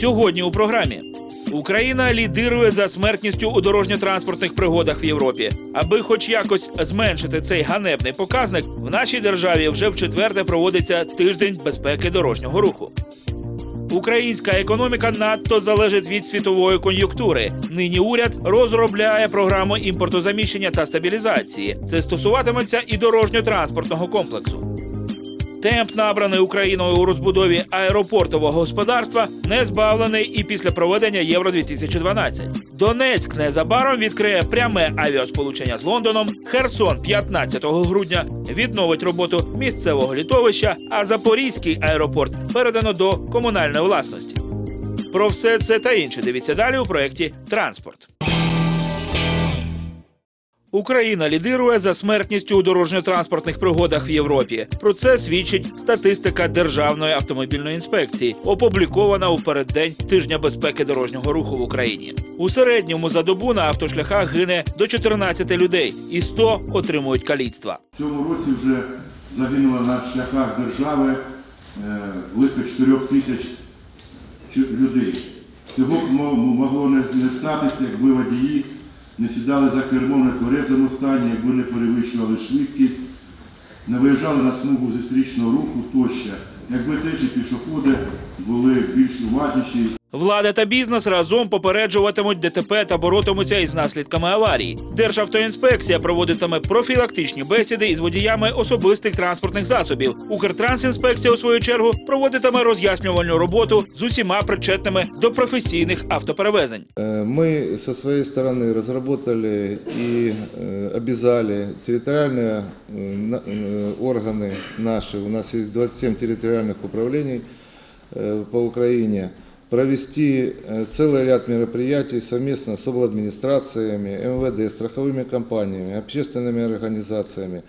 Сьогодні у програмі Україна лідирує за смертністю у дорожньо-транспортних пригодах в Європі. Аби хоч якось зменшити цей ганебний показник, в нашій державі вже вчетверте проводиться тиждень безпеки дорожнього руху. Українська економіка надто залежить від світової кон'юнктури. Нині уряд розробляє програму імпортозаміщення та стабілізації. Це стосуватиметься і дорожньо-транспортного комплексу. Темп, набраний Україною у розбудові аеропортового господарства, не збавлений і після проведення Євро 2012 Донецьк незабаром відкриє пряме авіасполучення з Лондоном. Херсон 15 грудня відновить роботу місцевого літовища, а Запорізький аеропорт передано до комунальної власності. Про все це та інше дивіться далі у проєкті Транспорт. Україна лідирує за смертністю у дорожньо-транспортних пригодах в Європі. Про це свідчить статистика Державної автомобільної інспекції, опублікована у переддень тижня безпеки дорожнього руху в Україні. У середньому за добу на автошляхах гине до 14 людей, і 100 отримують каліцтва. В цьому році вже загинуло на шляхах держави е, близько 4 тисяч людей. Цього мо- могло не статися, якби водії не сідали за кермо в нетверезому стані, якби не перевищували швидкість, не виїжджали на смугу зустрічного руху тощо, якби теж і пішоходи були більш уважніші Влада та бізнес разом попереджуватимуть ДТП та боротимуться із наслідками аварії. Державтоінспекція проводитиме профілактичні бесіди із водіями особистих транспортних засобів. Укртрансінспекція, у свою чергу, проводитиме роз'яснювальну роботу з усіма причетними до професійних автоперевезень. Э, Мы со своей стороны разработали и э, обязали территориальные э, на- э, органы наши, у нас есть 27 территориальных управлений э, по Украине, провести э, целый ряд мероприятий совместно с обладминистрациями, МВД, страховыми компаниями, общественными организациями.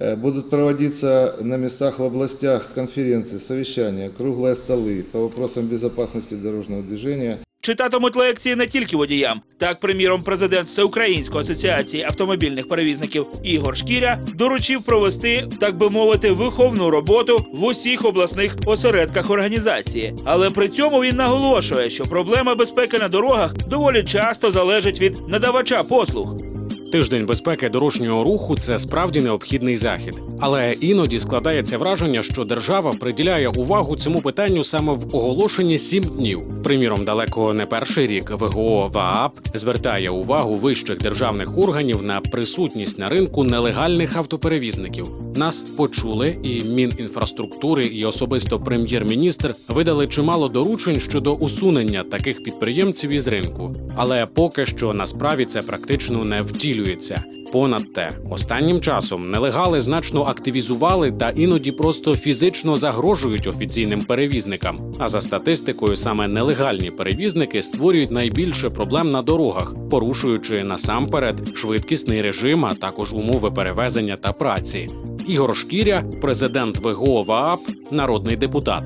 Э, Будут проводиться на местах в областях конференции, совещания, круглые столы по вопросам безопасности дорожного движения. Читатимуть лекції не тільки водіям. Так, приміром, президент Всеукраїнської асоціації автомобільних перевізників Ігор Шкіря доручив провести, так би мовити, виховну роботу в усіх обласних осередках організації. Але при цьому він наголошує, що проблема безпеки на дорогах доволі часто залежить від надавача послуг. Тиждень безпеки дорожнього руху це справді необхідний захід, але іноді складається враження, що держава приділяє увагу цьому питанню саме в оголошенні сім днів. Приміром, далеко не перший рік ВГО ВААП звертає увагу вищих державних органів на присутність на ринку нелегальних автоперевізників. Нас почули, і Мінінфраструктури і особисто прем'єр-міністр видали чимало доручень щодо усунення таких підприємців із ринку. Але поки що на справі це практично не втілюється. Понад те, останнім часом нелегали значно активізували та іноді просто фізично загрожують офіційним перевізникам. А за статистикою, саме нелегальні перевізники створюють найбільше проблем на дорогах, порушуючи насамперед швидкісний режим, а також умови перевезення та праці. Ігор Шкіря, президент ВГО ВААП, народний депутат.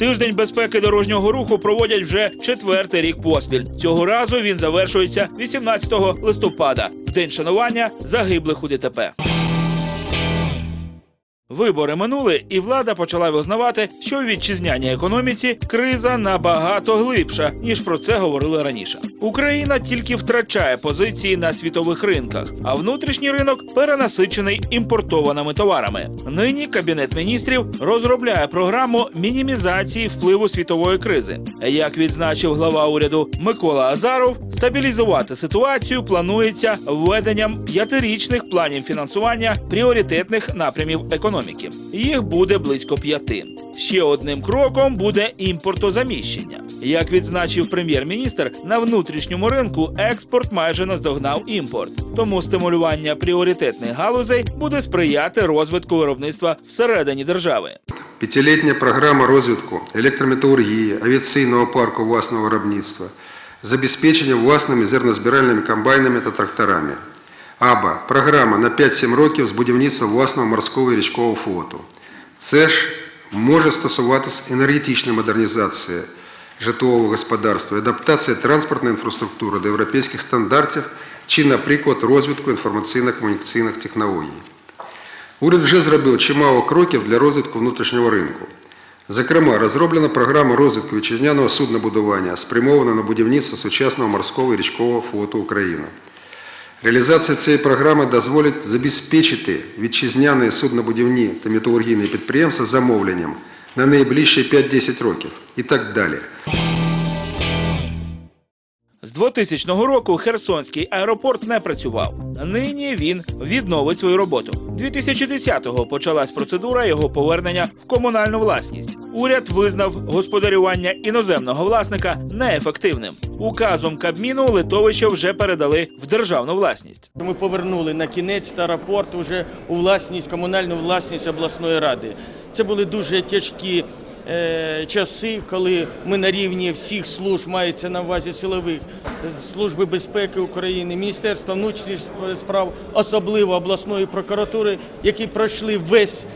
Тиждень безпеки дорожнього руху проводять вже четвертий рік поспіль. Цього разу він завершується 18 листопада, день шанування загиблих у ДТП. Вибори минули, і влада почала визнавати, що в вітчизняній економіці криза набагато глибша, ніж про це говорили раніше. Україна тільки втрачає позиції на світових ринках, а внутрішній ринок перенасичений імпортованими товарами. Нині кабінет міністрів розробляє програму мінімізації впливу світової кризи. Як відзначив глава уряду Микола Азаров, стабілізувати ситуацію планується введенням п'ятирічних планів фінансування пріоритетних напрямів економіки. Їх буде близько п'яти. Ще одним кроком буде імпортозаміщення. Як відзначив прем'єр-міністр, на внутрішньому ринку експорт майже наздогнав імпорт. Тому стимулювання пріоритетних галузей буде сприяти розвитку виробництва всередині держави. П'ятилітня програма розвитку електрометалургії, авіаційного парку власного виробництва, забезпечення власними зернозбиральними комбайнами та тракторами. АБА – програма на 5-7 років з будівництва власного морського і річкового флоту. Це ж може стосуватись енергетичної модернізації житлового господарства, адаптація транспортної інфраструктури до європейських стандартів чи, наприклад, розвитку інформаційно-комунікаційних технологій. Уряд вже зробив чимало кроків для розвитку внутрішнього ринку. Зокрема, розроблена програма розвитку вітчизняного суднобудування, спрямована на будівництво сучасного морського і річкового флоту України. Реалізація цієї програми дозволить забезпечити вітчизняні суднобудівні та металургійні підприємства замовленням на найближчі 5-10 років і так далі. З 2000 року Херсонський аеропорт не працював. Нині він відновить свою роботу. 2010-го почалась процедура його повернення в комунальну власність. Уряд визнав господарювання іноземного власника неефективним. Указом Кабміну литовище вже передали в державну власність. Ми повернули на кінець аеропорт уже у власність, комунальну власність обласної ради. Це були дуже тяжкі е, часи, коли ми на рівні всіх служб, мається на увазі силових, е, Служби безпеки України, Міністерства внутрішніх справ, особливо обласної прокуратури, які пройшли весь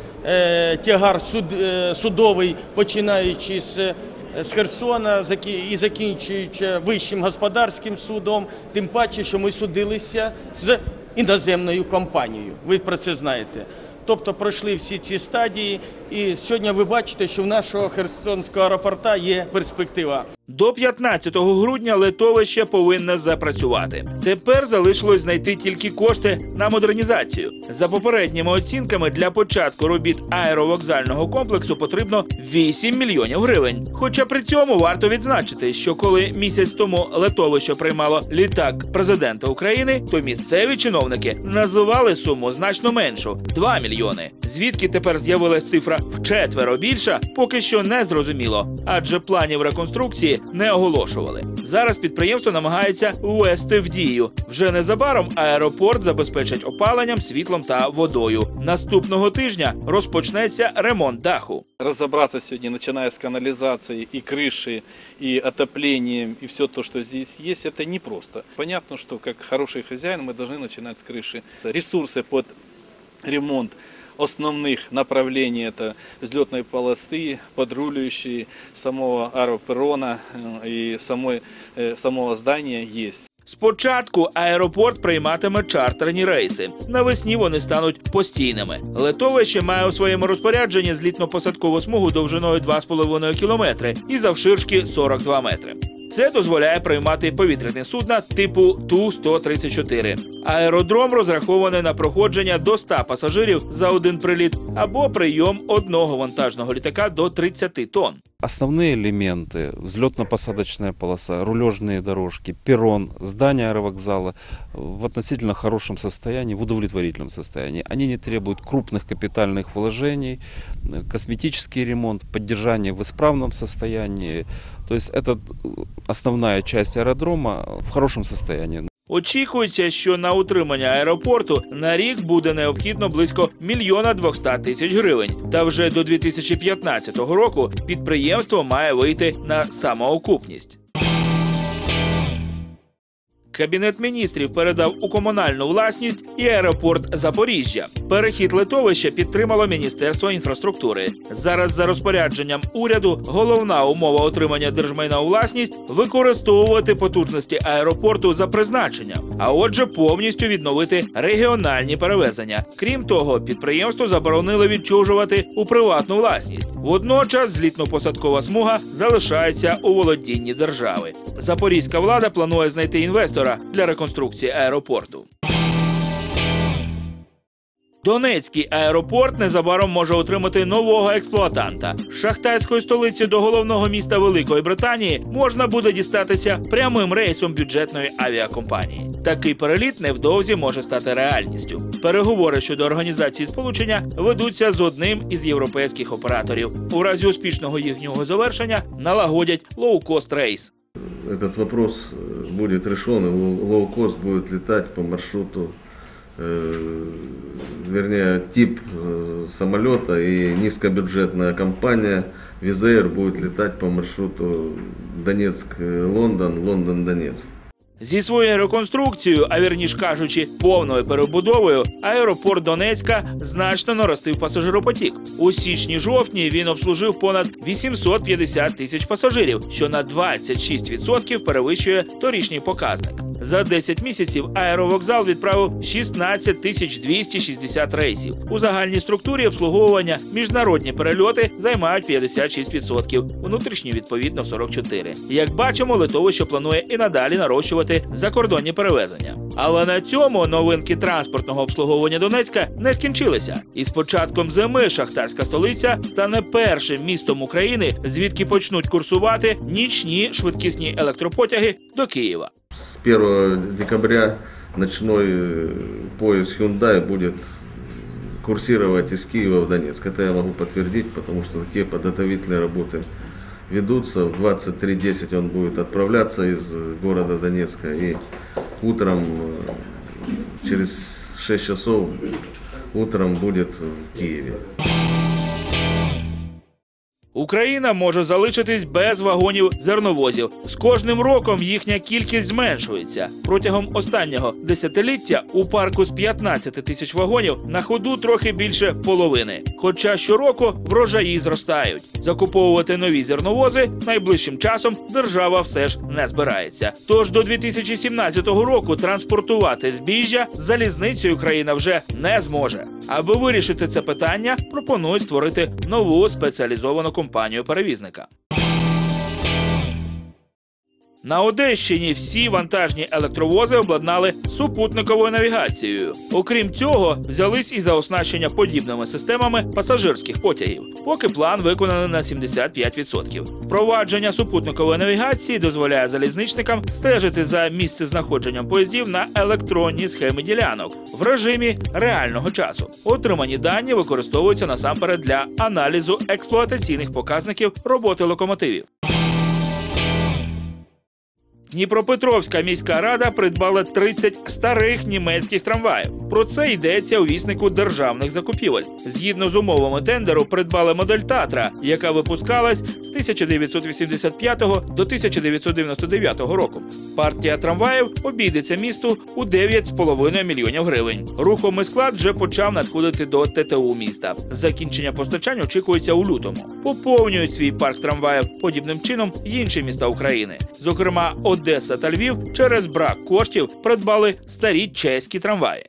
тягар суд, е, судовий, починаючи з е, з Херсона і закінчуючи Вищим господарським судом, тим паче, що ми судилися з іноземною компанією. Ви про це знаєте. Тобто пройшли всі ці стадії, і сьогодні ви бачите, що в нашого Херсонського аеропорта є перспектива. До 15 грудня литовище повинне запрацювати. Тепер залишилось знайти тільки кошти на модернізацію. За попередніми оцінками для початку робіт аеровокзального комплексу потрібно 8 мільйонів гривень. Хоча при цьому варто відзначити, що коли місяць тому литовище приймало літак президента України, то місцеві чиновники називали суму значно меншу 2 мільйони. Звідки тепер з'явилась цифра вчетверо більша, поки що не зрозуміло, адже планів реконструкції не оголошували. Зараз підприємство намагається ввести в дію. Вже незабаром аеропорт забезпечать опаленням, світлом та водою. Наступного тижня розпочнеться ремонт даху. разобраться сегодня, начиная с канализации и крыши, и отоплением, и все то, что здесь есть, это непросто. Понятно, что как хороший хозяин мы должны начинать с крыши. Ресурсы под ремонт основных направлений это взлетной полосы, подруливающие самого аэроперрона э, и самой, э, самого здания есть. Спочатку аеропорт прийматиме чартерні рейси. Навесні вони стануть постійними. Литовище має у своєму розпорядженні злітно-посадкову смугу довжиною 2,5 кілометри і завширшки 42 метри. Це дозволяє приймати повітряні судна типу Ту-134. Аеродром розрахований на проходження до 100 пасажирів за один приліт або прийом одного вантажного літака до 30 тонн. Основные элементы – взлетно-посадочная полоса, рулежные дорожки, перрон, здание аэровокзала в относительно хорошем состоянии, в удовлетворительном состоянии. Они не требуют крупных капитальных вложений, косметический ремонт, поддержание в исправном состоянии. То есть это э, основная часть аэродрома в хорошем состоянии. Очікується, що на утримання аеропорту на рік буде необхідно близько мільйона 200 тисяч гривень. Та вже до 2015 року підприємство має вийти на самоокупність. Кабінет міністрів передав у комунальну власність і аеропорт Запоріжжя. Перехід литовища підтримало Міністерство інфраструктури. Зараз за розпорядженням уряду головна умова отримання держмайна у власність використовувати потужності аеропорту за призначенням, а отже, повністю відновити регіональні перевезення. Крім того, підприємство заборонили відчужувати у приватну власність. Водночас злітно-посадкова смуга залишається у володінні держави. Запорізька влада планує знайти інвестора для реконструкції аеропорту. Донецький аеропорт незабаром може отримати нового експлуатанта. З шахтарської столиці до головного міста Великої Британії можна буде дістатися прямим рейсом бюджетної авіакомпанії. Такий переліт невдовзі може стати реальністю. Переговори щодо організації сполучення ведуться з одним із європейських операторів. У разі успішного їхнього завершення налагодять лоукост рейс. Этот вопрос э, будет решен, и лоу- лоукост будет летать по маршруту, э, вернее, тип э, самолета и низкобюджетная компания Визаир будет летать по маршруту Донецк-Лондон, Лондон-Донецк. Зі своєю реконструкцією, а вірніш кажучи, повною перебудовою, аеропорт Донецька значно наростив пасажиропотік. У січні-жовтні він обслужив понад 850 тисяч пасажирів, що на 26% перевищує торічній показник. За 10 місяців аеровокзал відправив 16 тисяч 260 рейсів. У загальній структурі обслуговування міжнародні перельоти займають 56%, внутрішні відповідно 44%. Як бачимо, литовище планує і надалі нарощувати закордонні перевезення. Але на цьому новинки транспортного обслуговування Донецька не скінчилися. І з початком зими шахтарська столиця стане першим містом України, звідки почнуть курсувати нічні швидкісні електропотяги до Києва. С 1 декабря ночной э, поезд Hyundai будет курсировать из Киева в Донецк. Это я могу подтвердить, потому что такие подготовительные работы Ведутся. В 23.10 он будет отправляться из э, города Донецка и утром э, через 6 часов утром будет в Киеве. Україна може залишитись без вагонів зерновозів. З кожним роком їхня кількість зменшується. Протягом останнього десятиліття у парку з 15 тисяч вагонів на ходу трохи більше половини. Хоча щороку врожаї зростають. Закуповувати нові зерновози найближчим часом держава все ж не збирається. Тож до 2017 року транспортувати збіжжя залізницею країна вже не зможе. Аби вирішити це питання, пропонують створити нову спеціалізовану компанію перевізника. На Одещині всі вантажні електровози обладнали супутниковою навігацією. Окрім цього, взялись і за оснащення подібними системами пасажирських потягів. Поки план виконаний на 75%. Впровадження супутникової навігації дозволяє залізничникам стежити за місцезнаходженням поїздів на електронній схемі ділянок в режимі реального часу. Отримані дані використовуються насамперед для аналізу експлуатаційних показників роботи локомотивів. Дніпропетровська міська рада придбала 30 старих німецьких трамваїв. Про це йдеться у віснику державних закупівель. Згідно з умовами тендеру, придбали модель Татра, яка випускалась з 1985 до 1999 року. Партія трамваїв обійдеться місту у 9,5 мільйонів гривень. Рухомий склад вже почав надходити до ТТУ міста. Закінчення постачань очікується у лютому. Поповнюють свій парк трамваїв подібним чином інші міста України. Зокрема, Одеса та Львів через брак коштів придбали старі чеські трамваї.